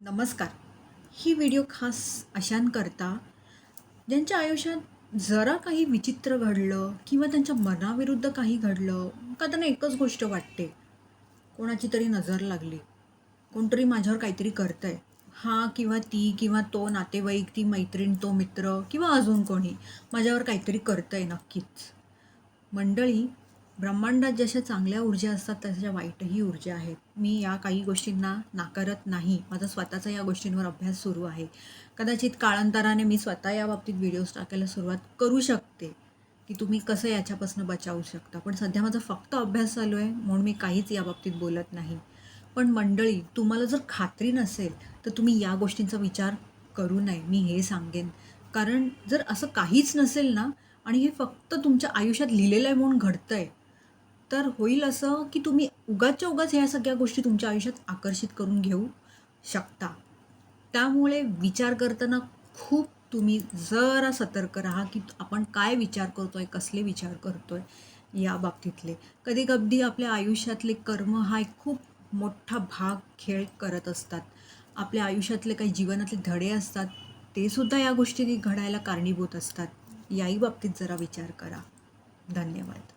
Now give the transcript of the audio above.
नमस्कार. ही व्हिडिओ खास अशांकरता ज्यांच्या आयुष्यात जरा काही विचित्र घडलं किंवा त्यांच्या मनाविरुद्ध काही घडलं का त्यांना एकच गोष्ट वाटते कोणाची तरी नजर लागली. कोणतरी माझ्यावर काहीतरी करतंय. हा किंवा ती किंवा तो नातेवाईक ती मैत्रीण तो मित्र किंवा अजून कोणी माझ्यावर काहीतरी करतंय नक्कीच. मंडळी ब्रह्मांडात जशा चांगल्या ऊर्जा असतात तशा वाईटही ऊर्जा आहेत. मी या काही गोष्टींना नाकारत नाही. माझा स्वतःचा या गोष्टींवर अभ्यास सुरू आहे. कदाचित काळांतराने मी स्वतः या बाबतीत व्हिडिओज टाकायला सुरुवात करू शकते की तुम्ही कसं याच्यापासून बचावू शकता. पण सध्या माझा फक्त अभ्यास चालू आहे म्हणून मी काहीच या बाबतीत बोलत नाही. पण मंडळी तुम्हाला जर खात्री नसेल तर तुम्ही या गोष्टींचा विचार करू नये. मी हे सांगेन. कारण जर असं काहीच नसेल ना आणि हे फक्त तुमच्या आयुष्यात लिहिलेलं आहे म्हणून घडतं आहे तर होईल असं की तुम्ही उगाच्या उगाच ह्या सगळ्या गोष्टी तुमच्या आयुष्यात आकर्षित करून घेऊ शकता. त्यामुळे विचार करताना खूप तुम्ही जरा सतर्क राहा की आपण काय विचार करतो आहे कसले विचार करतो आहे या बाबतीतले. कधी कधी आपल्या आयुष्यातले कर्म हा एक खूप मोठा भाग खेळ करत असतात. आपल्या आयुष्यातले काही जीवनातले धडे असतात ते सुद्धा या गोष्टी घडायला कारणीभूत असतात. याही बाबतीत जरा विचार करा. धन्यवाद.